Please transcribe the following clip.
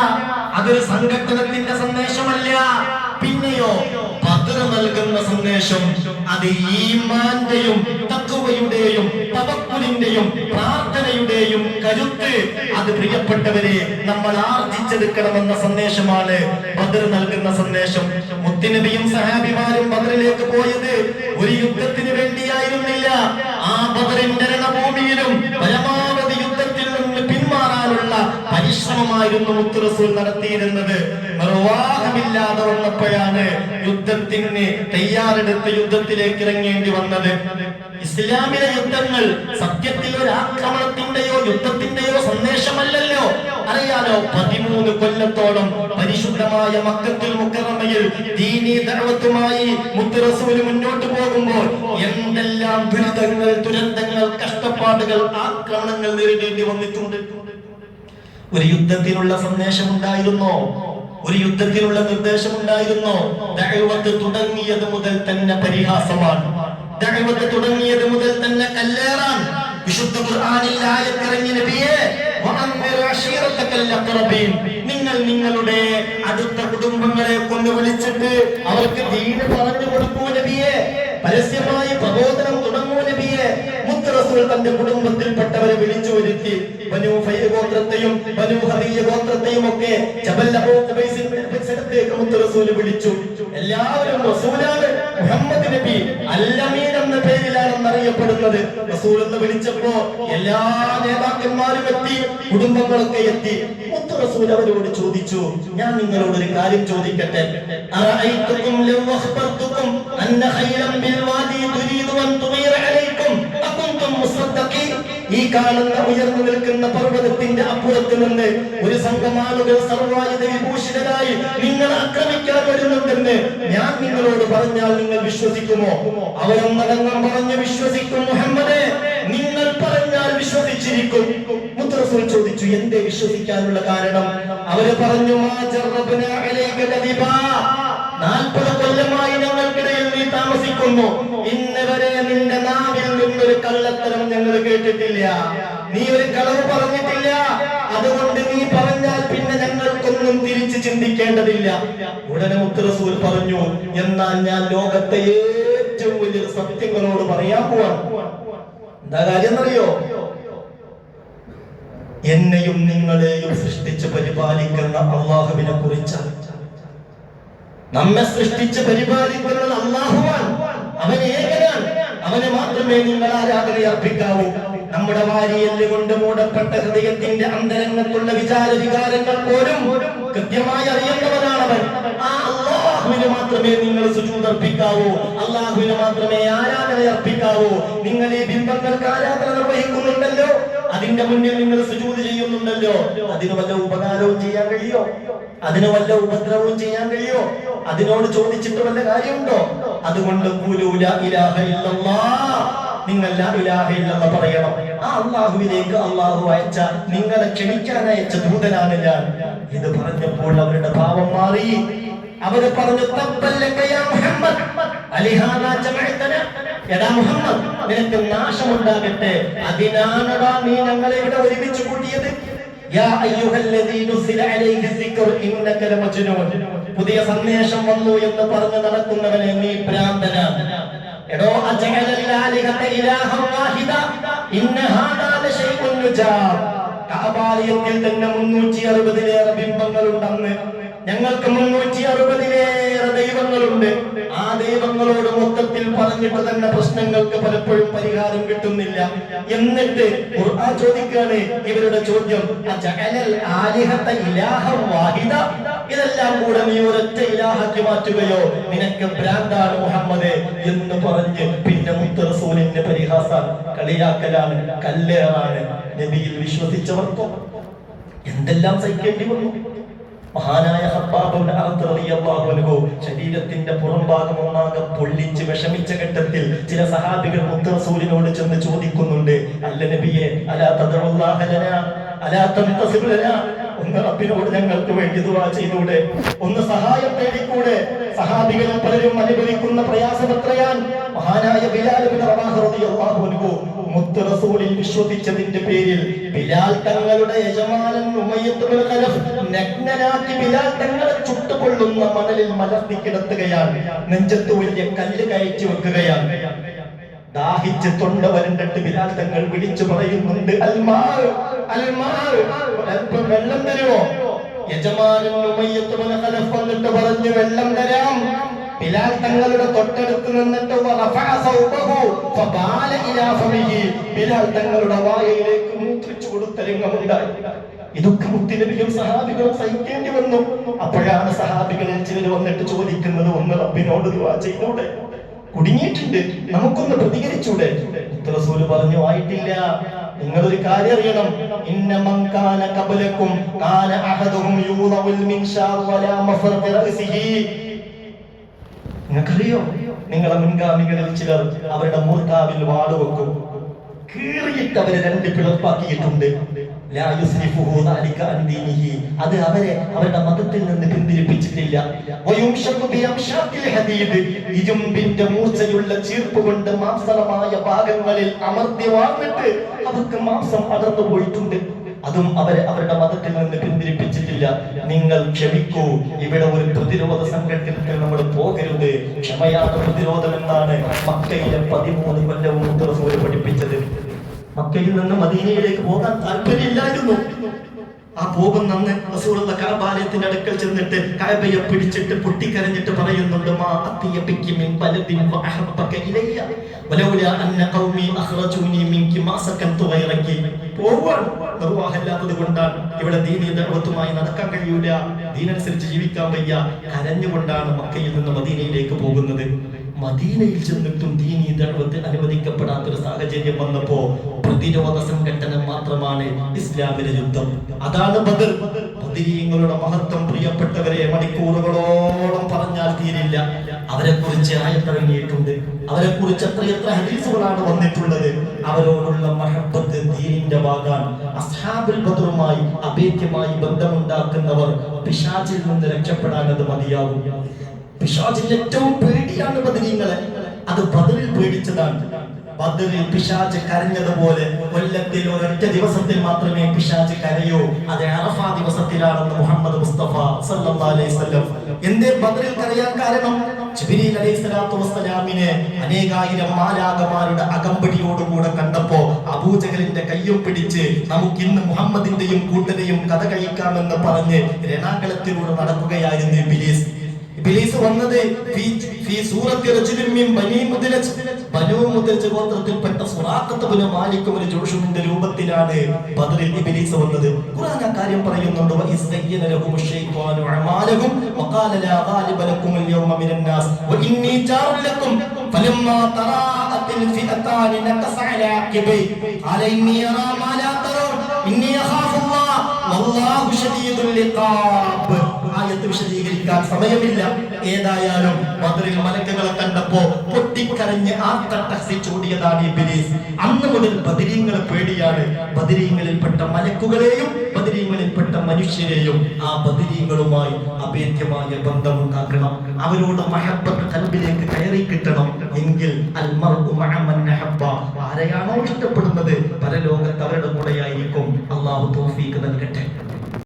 അതൊരു സംഘടനത്തിന്റെ സന്ദേശമല്ല. പിന്നെയോ പത്ര നൽകുന്ന സന്ദേശം അത് ഈമാന്റെയും തക്കുവയുടെയും തവക്കുലിന്റെയും പ്രാർത്ഥനയുടെയും കരുത്ത്. അത് പ്രിയപ്പെട്ടവരെ നമ്മൾ ആർജിച്ചെടുക്കണമെന്ന സന്ദേശമാണ് ബദർ നൽകുന്ന സന്ദേശം. മുത്തിനബിയും സഹാബിമാരും ബദറിലേക്ക് പോയത് ഒരു യുദ്ധത്തിന് വേണ്ടിയായിരുന്നില്ല. ആ ബദറിന്റെ ഭൂമിയിലും പരമാവധി പരിശ്രമമായിരുന്നു മുത്തുറസൂൽ നടത്തിയിരുന്നത്. നിർവാഹമില്ലാതെ വന്നപ്പോഴാണ് യുദ്ധത്തിന് തയ്യാറെടുത്ത് യുദ്ധത്തിലേക്ക് ഇറങ്ങേണ്ടി വന്നത്. ഇസ്ലാമിലെ യുദ്ധങ്ങൾ സത്യത്തിൽ ഒരു ആക്രമണത്തിന്റെയോ യുദ്ധത്തിന്റെയോ സന്ദേശമല്ലല്ലോ. അറിയാലോ പതിമൂന്ന് കൊല്ലത്തോളം പരിശുദ്ധമായ മക്കത്തിൽ മുക്കറമയിൽ ദീനി ദഅവത്തുമായി മുത്തറസൂൽ മുന്നോട്ട് പോകുമ്പോൾ എന്തെല്ലാം ദുരിതങ്ങൾ ദുരന്തങ്ങൾ കഷ്ടപ്പാടുകൾ ആക്രമണങ്ങൾ നേരിടേണ്ടി വന്നിട്ടുണ്ട്. ഒരു യുദ്ധത്തിനുള്ള സന്ദേശം ഉണ്ടായിരുന്നോ ഒരു യുദ്ധത്തിനുള്ള നിർദ്ദേശം ഉണ്ടായിരുന്നോ ദഅവത്ത് തുടങ്ങിയത് മുതൽ തന്നെ പരിഹാസമാണ്. ദഅവത്ത് തുടങ്ങിയത് മുതൽ തന്നെ കല്ലേറാൻ. വിശുദ്ധ ഖുർആനിൽ നബിയെ വഅൻദിർ അശീറത്തക്കൽ അഖറബീൻ. നിങ്ങൾ നിങ്ങളുടെ അടുത്ത കുടുംബങ്ങളെ കൊണ്ട് വിളിച്ചിട്ട് അവർക്ക് ദീന് പറഞ്ഞു കൊടുക്കൂ നബിയെ? പരസ്യമായി പ്രബോധനം നബിയെ തന്റെ കുടുംബത്തിൽപ്പെട്ടവരെ ഗോത്രത്തെയും ഗോത്രത്തെയും ഒക്കെ ജബൽ വിളിച്ചു. എല്ലാവരും റസൂലാണ് മുഹമ്മദ് നബി എന്ന അറിയപ്പെടുന്നത്. റസൂൽ എല്ലാ നേതാക്കന്മാരും എത്തി കുടുംബങ്ങളൊക്കെ എത്തി. അവരോട് ചോദിച്ചു ഞാൻ നിങ്ങളോട് ഒരു കാര്യം ചോദിക്കട്ടെ? അഖ്ബർതുക്കും അന്ന ബിൽ വാദി ഈ കാണുന്ന ഉയർന്നു നിൽക്കുന്ന പർവതത്തിന്റെ അപ്പുറത്ത് നിന്ന് ഒരു സംഘം ആളുകൾ സർവായുധ വിഭൂഷിതരായി നിങ്ങൾ ആക്രമിക്കാൻ വരുന്നുണ്ടെന്ന് ഞാൻ നിങ്ങളോട് പറഞ്ഞാൽ നിങ്ങൾ വിശ്വസിക്കുമോ? അവരൊന്നടങ്കം പറഞ്ഞ് വിശ്വസിക്കും. മുഹമ്മദേ നിങ്ങൾ പറഞ്ഞാൽ വിശ്വസിച്ചിരിക്കും. മുത്തറസൂൽ ചോദിച്ചു എന്തേ വിശ്വസിക്കാനുള്ള കാരണം? അവർ പറഞ്ഞു "മാ ജറബ്നാ അലൈക കദിബാ." നാൽപ്പത് കൊല്ലമായി ഞങ്ങൾക്കിടയിൽ നീ താമസിക്കുന്നു. ഇന്നവരെ നിന്റെ നാവിൽ നിന്നൊരു കള്ളത്തരം ഞങ്ങൾ കേട്ടിട്ടില്ല. നീ ഒരു കളവ് പറഞ്ഞിട്ടില്ല. അതുകൊണ്ട് നീ പറഞ്ഞാൽ പിന്നെ ഞങ്ങൾക്കൊന്നും തിരിച്ചു ചിന്തിക്കേണ്ടതില്ല. ഉടനെ മുത്തറസൂൽ പറഞ്ഞു എന്നാൽ ഞാൻ ലോകത്തെ ഏറ്റവും വലിയ സത്യങ്ങളോട് പറയാൻ പോവാണ്. എന്താ കാര്യം എന്നറിയോ? എന്നെയും നിങ്ങളെയും സൃഷ്ടിച്ച് പരിപാലിക്കുന്ന അള്ളാഹുവിനെ കുറിച്ചാണ്. നമ്മെ സൃഷ്ടിച്ച് പരിപാലിക്കുന്നത് അള്ളാഹുവാണ് അവൻ ഏകനാണ്. അവനെ മാത്രമേ നിങ്ങൾ ആരാധന അർപ്പിക്കാവൂ. നമ്മുടെ വാരിയൽ കൊണ്ട് മൂടപ്പെട്ട ഹൃദയത്തിന്റെ അന്തരംഗത്തുള്ള വിചാര വികാരങ്ങൾ പോലും കൃത്യമായി അറിയുന്നവനാണവൻ. ആ അള്ളാഹുവിന് മാത്രമേ നിങ്ങൾ സുജൂദ് അർപ്പിക്കാവൂ. അള്ളാഹുവിന് മാത്രമേ ആരാധന അർപ്പിക്കാവൂ. നിങ്ങൾ ഈ ബിംബങ്ങൾക്ക് ആരാധന നിർവഹിക്കുന്നുണ്ടല്ലോ? അതിന്റെ മുന്നിൽ നിങ്ങൾ സുജൂദ് ചെയ്യുന്നുണ്ടല്ലോ? അതിന് വല്ല ഉപകാരവും ചെയ്യാൻ കഴിയോ? അതിന് വല്ല ഉപദ്രവവും ചെയ്യാൻ കഴിയോ? അതിനോട് ചോദിച്ചിട്ട് വല്ല കാര്യമുണ്ടോ? അതുകൊണ്ട്. നിങ്ങൾ പറയണം. ആ അള്ളാഹുവിലേക്ക് അള്ളാഹു അയച്ച നിങ്ങളെ ക്ഷണിക്കാൻ അയച്ച ദൂതനാണ് ഞാൻ. ഇത് പറഞ്ഞപ്പോൾ അവരുടെ ഭാവം മാറി. അവർ പറഞ്ഞു "തബ്ബല്ലക യാ മുഹമ്മദ് അലിഹാദാ ജമഅതന എടാ മുഹമ്മദ് നിനക്ക് നാശമുണ്ടാകട്ടെ. അതിനാണടാ നീ ഞങ്ങളെ ഇവിടെ ഒരുമിച്ച് കൂട്ടിയത്? യാ അയ്യുഹല്ലദീ നുസില അലൈഹി സിക്ർ ഇന്നക ലമജ്നൂൻ. പുതിയ സന്ദേശം വന്നു എന്ന് പറഞ്ഞു നടക്കുന്നവനെ നീ ഭ്രാന്തനാണ് എടോ കഅബാലയത്തിൽ തന്നെ മുന്നൂറ്റി അറുപതിലേറെ ബിംബങ്ങളുണ്ടെന്ന്. ഞങ്ങൾക്ക് മുന്നൂറ്റി അറുപതിലേറെ ദൈവങ്ങളുണ്ട്. ആ ദൈവങ്ങളോട് മൊത്തത്തിൽ പറഞ്ഞിട്ട് തന്നെ പ്രശ്നങ്ങൾക്ക് പലപ്പോഴും പരിഹാരം കിട്ടുന്നില്ല. എന്നിട്ട് ചോദിക്കാണ് ഇവരുടെ ചോദ്യം വാഹിദ? ഇതെല്ലാം കൂടെ നീ ഒരൊറ്റ ഇലാഹാക്കി മാറ്റുകയോ? നിനക്ക് ഭ്രാന്താണ് മുഹമ്മദ് എന്ന് പറഞ്ഞ് പിന്നെ മുത്തറസൂലിന്റെ പരിഹാസ കളിയാക്കലാണ് കല്ലേറാണ് നബിയിൽ വിശ്വസിച്ചവർക്കോ. എന്തെല്ലാം സഹിക്കേണ്ടി വന്നു? മഹാനായ ശരീരത്തിന്റെ പുറംഭാഗം ഒന്നാകെ പൊള്ളിച്ച് വിഷമിച്ച ഘട്ടത്തിൽ ചില സഹാബികൾ മുത്തറസൂലിനോട് ചെന്ന് ചോദിക്കുന്നുണ്ട് അല്ല നബിയെ അലാ അലാ ഒന്ന് റബ്ബിനോട് ഞങ്ങൾക്ക് വേണ്ടി ദുവാ ചെയ്തൂടെ. ഒന്ന് സഹായം തേടിക്കൂടെ. സഹാബികളിൽ പലരും അനുഭവിക്കുന്ന പ്രയാസമത്രയാൻ മഹാനായ റളിയല്ലാഹു അൻഹു മുത്ത് റസൂളിൽ വിശ്വസിച്ചതിന്റെ പേരിൽ ബിലാൽ തങ്ങളുടെ യജമാനൻ നഗ്നനാക്കി ബിലാൽ തങ്ങളെ ചുട്ടുകൊള്ളുന്ന മണലിൽ മലർത്തി കിടത്തുകയാണ്. നെഞ്ചത്ത് വലിയ കല്ല് കയറ്റി വെക്കുകയാണ്. ദാഹിച്ച് തൊണ്ട വരണ്ടിട്ട് ബിലാൽ തങ്ങൾ വിളിച്ചു പറയുന്നുണ്ട് അൽമാർ അല്പം വെള്ളം തരുമോ യജമാനും വന്നിട്ട് പറഞ്ഞു വെള്ളം തരാം. ബിലാൽ തങ്ങളുടെ തൊട്ടടുത്ത് നിന്നിട്ട് ബിലാൽ തങ്ങളുടെ വായയിലേക്ക് മൂത്രിച്ചു കൊടുത്ത രംഗമുണ്ടായി. ഇതൊക്കെ മുത്തിനബിയും സഹാബികളും സഹിക്കേണ്ടി വന്നു. അപ്പോഴാണ് സഹാബികളിൽ ചിലർ വന്നിട്ട് ചോദിക്കുന്നത് ഒന്ന് റബ്ബിനോട് ദുആ ചെയ്തൂടെ? കുടുങ്ങിയിട്ടുണ്ട്. നമുക്കൊന്ന് പ്രതികരിച്ചൂടെ? റസൂൽ പറഞ്ഞു ആയിട്ടില്ല. നിങ്ങളൊരു കാര്യം അറിയണം. ഇന്ന മൻ കാന ഖബലക്കും കാന അഹദുഹും യൂദഉൽ മിൻഷാർ വലാ മഫറഖ റഅസിഹി. നിങ്ങൾക്കറിയോ? നിങ്ങളെ മുൻഗാമികളിൽ ചിലർ അവരുടെ മൂർക്കാവിൽ വാടുവെക്കും കീറിയിട്ട് അവരെ രണ്ട് പിളർപ്പാക്കിയിട്ടുണ്ട്. അത് അവരെ അവരുടെ മതത്തിൽ നിന്ന് പിന്തിരിപ്പിച്ചിട്ടില്ല. ഇരുമ്പിന്റെ മൂർച്ചയുള്ള ചീർപ്പ് കൊണ്ട് മാംസളമായ ഭാഗങ്ങളിൽ അമർത്തി വാർന്നിട്ട് അവർക്ക് മാംസം അടർന്നു പോയിട്ടുണ്ട്. അതും അവരെ അവരുടെ മതത്തിൽ നിന്ന് പിന്തിരിപ്പിച്ചിട്ടില്ല. നിങ്ങൾ ക്ഷമിക്കൂ. ഇവിടെ ഒരു പ്രതിരോധ സംഘടനത്തിൽ നമ്മൾ പോകരുത്. ക്ഷമയാണ് പ്രതിരോധം എന്നാണ് മക്കയിലെ പതിമൂന്ന് കൊല്ലവും പഠിപ്പിച്ചത്. മക്കയിൽ നിന്ന് മദീനയിലേക്ക് പോകാൻ താല്പര്യമില്ലായിരുന്നു. ആ പോകുന്ന റസൂലുള്ള കഅബാലയത്തിന്റെ അടുക്കൽ ചെന്നിട്ട് കഴബയെ പിടിച്ചിട്ട് പൊട്ടിക്കരഞ്ഞിട്ട് പറയുന്നുണ്ട് മാ അത്തിയ ബിക്കി മിൻ ബലദിൻ വഅഹബ്ബക ഇലയ്യ. വലൗലാ അന്ന ഖൗമി അഖ്റജൂനി മിൻകി മാ സകൻതു ഗൈറകി പോവാൻ നിർവാഹമില്ലാത്തത് കൊണ്ടാണ് ഇവിടെ ദീനീ ദഅവത്തുമായി നടക്കാൻ കഴിയൂല. ദീനനുസരിച്ച് ജീവിക്കാൻ വയ്യ. കരഞ്ഞുകൊണ്ടാണ് മക്കയിൽ നിന്ന് മദീനയിലേക്ക് പോകുന്നത്. മദീനയിൽ ചെന്നിട്ടും ദീനീ അനുവദിക്കപ്പെടാത്ത അനുവദിക്കപ്പെടാത്തൊരു സാഹചര്യം വന്നപ്പോ പ്രതിരോധ സംഘടന മാത്രമാണ് ഇസ്ലാമിലെ യുദ്ധം. അതാണ് ബദർ. ബദരീങ്ങളുടെ മഹത്വം പ്രിയപ്പെട്ടവരെ മണിക്കൂറുകളോളം പറഞ്ഞാൽ തീരില്ല. അവരെ കുറിച്ച് ആയത്തിറങ്ങിയിട്ടുണ്ട്. അവരെ കുറിച്ച് എത്രയെത്ര ഹദീസുകളാണ് വന്നിട്ടുള്ളത്. അവരോടുള്ള മഹബത്ത് ദീനിന്റെ ഭാഗാൻ അസ്ഹാബുൽ ബദറുമായി അഭേദ്യമായി ബന്ധമുണ്ടാക്കുന്നവർ പിശാചിൽ നിന്ന് രക്ഷപ്പെടാൻ അത് പിശാചിന്റെ ഏറ്റവും പേടിയാണ് ബദരീങ്ങളെ. അത് ബദറിൽ പേടിച്ചതാണ്. ബദറിൽ പിശാച് കരഞ്ഞതുപോലെ കൊല്ലത്തിൽ ഒരൊറ്റ ദിവസത്തിൽ മാത്രമേ പിശാച് കരയൂ. അത് അറഫ ദിവസത്തിലാണെന്ന് മുഹമ്മദ് മുസ്തഫ സല്ലല്ലാഹു അലൈഹി വസല്ലം. എന്തേ ബദറിൽ കരയാൻ കാരണം? ജിബ്രീൽ അനേകായിരം അകമ്പടിയോടുകൂടെ കണ്ടപ്പോ അബൂജഹലിന്റെ കയ്യും പിടിച്ച് നമുക്ക് ഇന്ന് മുഹമ്മദിന്റെയും കൂട്ടരെയും കഥ കഴിക്കാമെന്ന് പറഞ്ഞ് രണാകളത്തിലൂടെ നടക്കുകയായിരുന്നു ഇബ്ലീസ് വന്നത് ഗോത്രത്തിൽപ്പെട്ട സുറാഖത്ത് ബിൻ മാലിക് ഒരു ജോഷുവിന്റെ രൂപത്തിലാണ് ബദറിൽ ഇബ്ലീസ് വന്നത്. ഖുർആൻ ആ കാര്യം പറയുന്നുണ്ട് വഇസ് സയ്യന ലഹും ശൈത്വാനു അമാലഹും വഖാല ലാ ഗാലിബ ലക്കും അൽയൗമ മിനൻ നാസ്. വഇന്നി ജാറു ലക്കും ഫലമ്മാ തറാഅത്തിൽ ഫിഅതാനി നകസ അലാ അഖിബൈ ഖാല ഇന്നി അറാ മാ ലാ തറൂ ഇന്നി അഖാഫുല്ലാഹ് അല്ലാഹു ശദീദുൽ ഇഖാബ്. ആയത്ത് വിശദീകരിക്കാൻ സമയമില്ല. ഏതായാലും ബദറിൽ മലക്കുകളെ കണ്ടപ്പോ പൊട്ടിക്കരഞ്ഞ് ആർത്തട്ടഹസിച്ചോടിയതാണ് ഇബിലീസ്. അന്ന് മുതൽ ബദരീങ്ങളെ പേടിയാണ്. ബദരീങ്ങളിൽപ്പെട്ട മലക്കുകളെയും ബദരീങ്ങളിൽപ്പെട്ട മനുഷ്യരെയും ആ ബദരീങ്ങളുമായി അഭേദ്യമായ ബന്ധമുണ്ടാക്കണം. അവരോട് മഹബത്ത് കൽബിലേക്ക് കയറി കിട്ടണം. എങ്കിൽ ആരെയാണോ ഇഷ്ടപ്പെടുന്നത് പരലോകത്ത് അവരുടെ കൂടെയായിരിക്കും. അള്ളാഹു തോഫീക്ക് നൽകട്ടെ.